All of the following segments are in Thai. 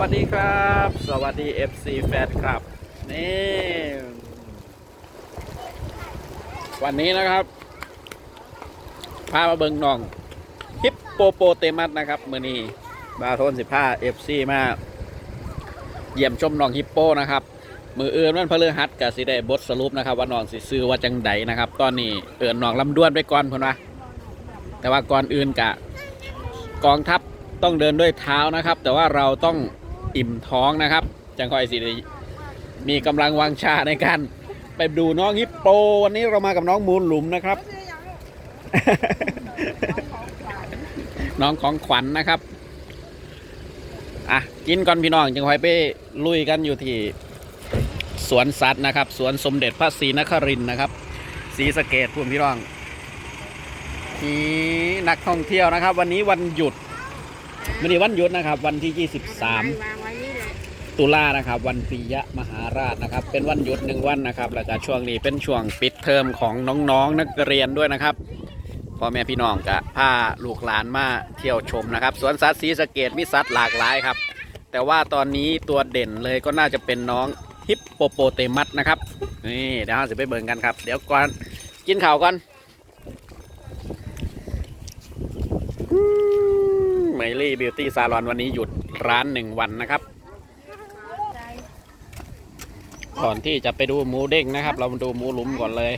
วัสดีครับ สวัสดี FC แฟนครับ นี่ วันนี้นะครับ พามาเบิงนองฮิปโปโปเตมัสนะครับมือนี้บาโทนสิผ้า FC มาเยี่ยมชมนองฮิปโปนะครับมือเอื่นวันพฤหัสกับสิได้บทสรุปนะครับ ว่าน้องสิซื้อว่าจังใดนะครับ ตอนนี้เอื่นน้องลำด้วนไปก่อนเพื่อนวะแต่ว่าก่อนอื่นกะ กองทัพต้องเดินด้วยเท้านะครับ แต่ว่าเราต้อง อิ่มท้องนะครับ จังคอยสิมีกำลังวังชาในการไปดูน้องฮิปโปวันนี้เรามากับน้องมูลหลุมนะครับ น้องของขวัญนะครับอะกินก่อนพี่น้องจังคอยไปลุยกันอยู่ที่สวนสัตว์นะครับ สวนสมเด็จพระศรีนครินทร์นะครับศรีสะเกดพูนพี่น้องนี่นักท่องเที่ยวนะครับ วันนี้วันหยุด วันนี้วันหยุดนะครับ วันที่ 23 ตุลานะครับ วันปียะมหาราชนะครับ เป็นวันหยุดหนึ่งวันนะครับแล้วก็ช่วงนี้เป็นช่วงปิดเทอมของน้องๆนักเรียนด้วยนะครับพ่อแม่พี่น้องกะพาลูกหลานมาเที่ยวชมนะครับสวนสัตว์ศรีสะเกดมีสัตว์หลากหลายครับ แต่ว่าตอนนี้ตัวเด่นเลยก็น่าจะเป็นน้องฮิปโปโปเตมัสนะครับนี่เดี๋ยวเราจะไปเบิ่งกันครับ เดี๋ยวก่อนกินข่าวก่อน ไมลี่บิวตี้ซาลอนวันนี้หยุดร้านหนึ่งวันนะครับ ก่อนที่จะไปดูหมูเด้งนะครับ เรามาดูหมูหลุมก่อนเลย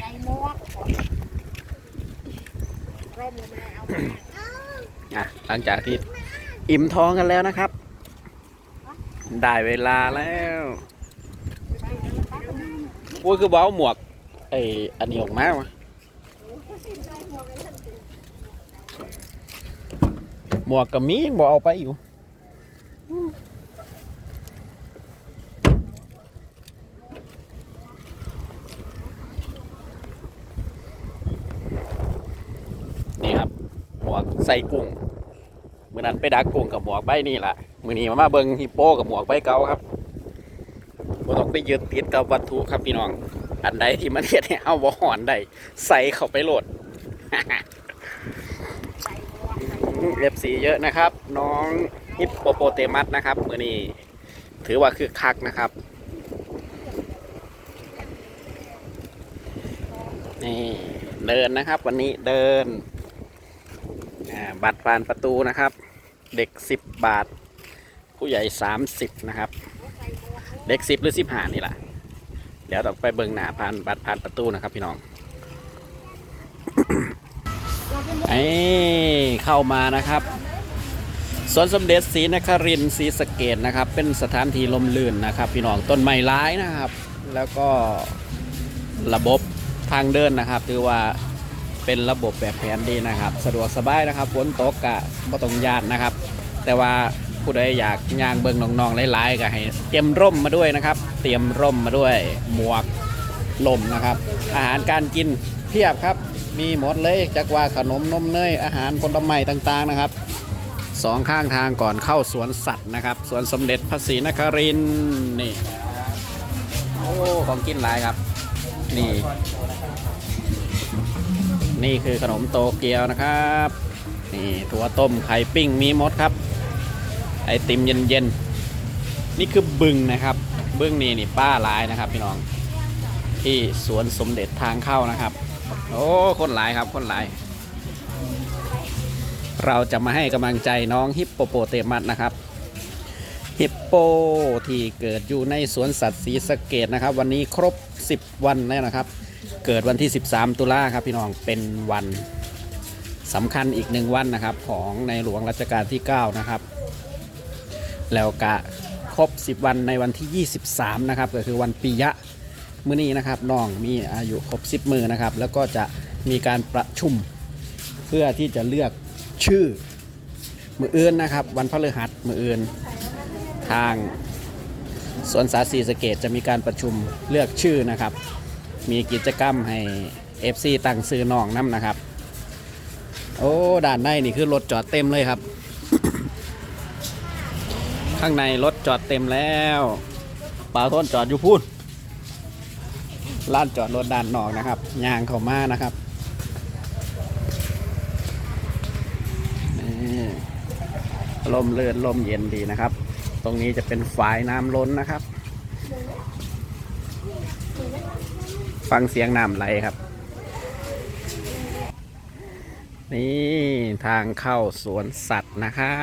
อะหลังจากที่อิ่มท้องกันแล้วนะครับ ได้เวลาแล้วโอ้ยคือเบ้าหมวกไออันนี้ออกมาวะ หมวกกับมีบอกเอาไปอยู่นี่ครับหมวกใส่กุ้งเมื่อนั้นไปดักกุ้งกับหมวกใบนี่แหละมือนี้มามาเบิงฮิปโปกับหมวกใบเก่าครับบ่ต้องไปยึดติดกับวัตถุครับพี่น้อง อันใดที่มันเฮ็ดให้เอาบ่หอนได้ใส่เข้าไปโหลด เอฟซีเยอะนะครับ น้องฮิปโปโปเตมัสนะครับมือนี้ถือว่าคือคักนะครับนี่เดินนะครับ วันนี้เดินบัตรผ่านประตูนะครับ เด็ก 10 บาท ผู้ใหญ่ 30 นะครับ เด็ก 10 หรือ 15 นี่แหละเดี๋ยวต้องไปเบิ่งหนาผ่านบัตรผ่านประตูนะครับพี่น้องไอ้ เข้ามานะครับสวนสมเด็จศรีนครินทร์ศรีสะเกดนะครับ เป็นสถานที่ลมลื่นนะครับ พี่น้องต้นไม้ร้ายนะครับ แล้วก็ระบบทางเดินนะครับ ถือว่าเป็นระบบแบบแผนดีนะครับ สะดวกสบายนะครับฝนตกกะบ่ต้องยานนะครับ แต่ว่าผู้ใดอยากย่างเบิงน้องๆหลายๆก็ให้เตรียมร่มมาด้วยนะครับ เตรียมร่มมาด้วยหมวกลมนะครับ อาหารการกินเพียบครับ มีหมดเลยจากว่าขนมนมเนยอาหารผลไม้ต่างๆนะครับสองข้างทางก่อนเข้าสวนสัตว์นะครับสวนสมเด็จพระศรีนครินทร์นี่โอ้ของกินหลายครับ นี่ นี่คือขนมโตเกียวนะครับ นี่ถั่วต้มไข่ปิ้งมีหมดครับ ไอติมเย็นๆ นี่คือบึงนะครับ บึงนี่นี่ป้าหลายนะครับพี่น้องที่สวนสมเด็จทางเข้านะครับ โอ้คนหลายครับคนหลาย เราจะมาให้กำลังใจน้องฮิปโปโปเตมัสนะครับฮิปโปที่เกิดอยู่ในสวนสัตว์ศรีสะเกดนะครับ วันนี้ครบ 10 วันแล้วนะครับ เกิดวันที่ 13 ตุลาครับพี่น้องเป็นวันสำคัญอีกหนึ่งวันนะครับ ของในหลวงรัชกาลที่ 9 นะครับ แล้วกะครบ 10 วันในวันที่ 23 นะครับก็คือวันปียะ มื้อนี้นะครับน้องมีอายุครบ10มือนะครับ แล้วก็จะมีการประชุมเพื่อที่จะเลือกชื่อมืออื่นนะครับ วันพฤหัสมืออื่นทางสวนสาธารณสะเกตจะมีการประชุมเลือกชื่อนะครับ มีกิจกรรมให้ FC ตั้งซื้อน้องน้ำนะครับ โอ้ด้านในนี่คือรถจอดเต็มเลยครับ ข้างในรถจอดเต็มแล้วป่าวต้นจอดอยู่พูด ลานจอดรถด้านนอกนะครับยางเข้ามานะครับนี่ลมเลื่อนลมเย็นดีนะครับ ตรงนี้จะเป็นฝายน้ำล้นนะครับ ฟังเสียงน้ำไหลครับ นี่ทางเข้าสวนสัตว์นะครั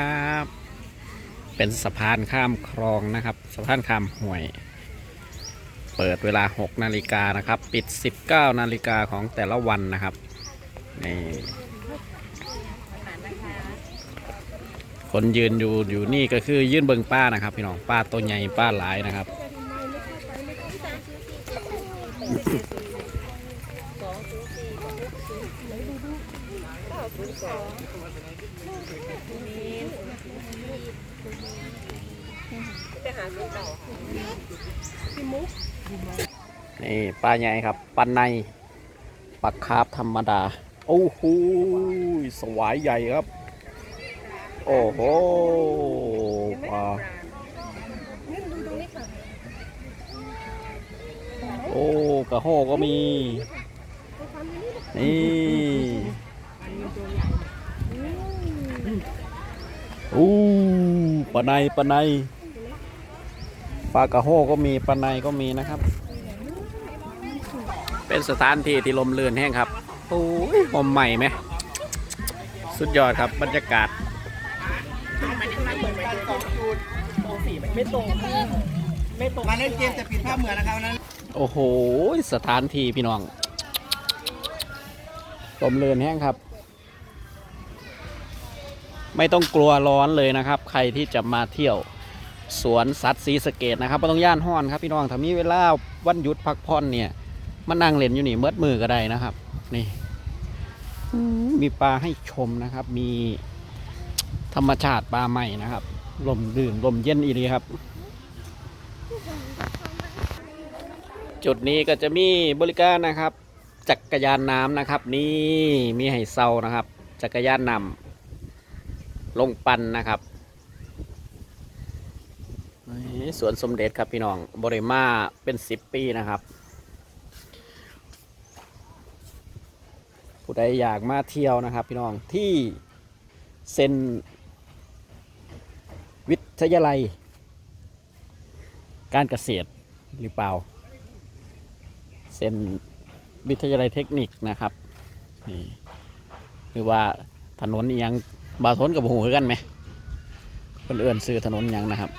บ เป็นสะพานข้ามคลองนะครับ สะพานข้ามห้วย เปิดเวลา 6 นาฬิกานะครับ ปิด 19 นาฬิกาของแต่ละวันนะครับนี่คนยืนอยู่อยู่นี่ก็คือยืนเบิงป้านะครับ พี่น้องป้าตัวใหญ่ป้าหลายนะครับไปหาลูกเต่าค่ะที่มุก นี่ปลาใหญ่ครับปลาในปลาคาร์ฟธรรมดา โอ้โหสวายใหญ่ครับ โอ้โหปลาโอ้กระโหก็มี นี่อู้ปลาในปลาใน ปลากระโหก็มีปลาในก็มีนะครับ เป็นสถานที่ที่ลมเรือนแห้งครับโอ้ยหอมใหม่ไหม สุดยอดครับบรรยากาศมาเล่นเกมแต่ปิดภาพเหมือนนะครับวันนั้น โอ้โห สถานที่พี่น้องลมเรือนแห้งครับ ไม่ต้องกลัวร้อนเลยนะครับ ใครที่จะมาเที่ยว สวนสัตว์สีสะเกตนะครับไม่ต้องย่านห้อนครับพี่น้องถ้ามีเวลาวันหยุดพักผ่อนเนี่ยมานั่งเล่นอยู่นี่เมิดมือก็ได้นะครับ นี่อืมมีปลาให้ชมนะครับ มีธรรมชาติปลาใหม่นะครับลมดื่นลมเย็นอีดีครับ จุดนี้ก็จะมีบริการนะครับ จักรยานน้ำนะครับนี่มีให้เซานะครับ จักรยานนำลงปันนะครับนี่ สวนสมเด็จครับพี่น้องบริมาเป็นสิบปีนะครับ ผู้ใดอยากมาเที่ยวนะครับพี่น้องที่เซนวิทยาลัย การเกษตรหรือเปล่าเส้นวิทยาลัยเทคนิคนะครับนี่หรือว่าถนนอิหยังบาทนกับหูคือกันไหมคนเอื่นซื้อถนนยังนะครับ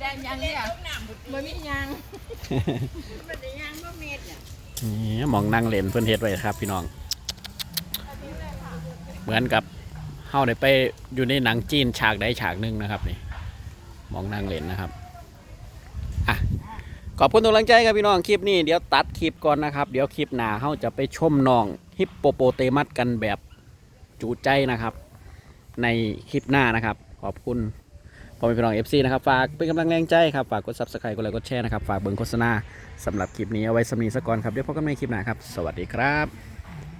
แดงยังเนี่ยมันมียังมันได้ยังบ่เม็ดนี่หมองนั่งเล่นเพื่อนเฮ็ดไว้ครับ พี่น้อง เหมือนกับเฮาได้ไปอยู่ในหนังจีนฉากใดฉากหนึ่งนะครับนี่มองนั่งเล่นนะครับอะขอบคุณทุกกำลังใจครับพี่น้องคลิปนี้เดี๋ยวตัดคลิปก่อนนะครับ เดี๋ยวคลิปหน้าเฮาจะไปชมน้องฮิปโปโปเตมัสกันแบบจูใจนะครับ ในคลิปหน้านะครับ ขอบคุณ พ่อแม่พี่น้อง FC นะครับ ฝากเป็นกำลังแรงใจครับ ฝากกด Subscribe กดไลค์กดแชร์นะครับ ฝากเบิ่งโฆษณาสำหรับคลิปนี้เอาไว้สำนีสักก่อนครับ เดี๋ยวพบกันใหม่คลิปหน้าครับ สวัสดีครับ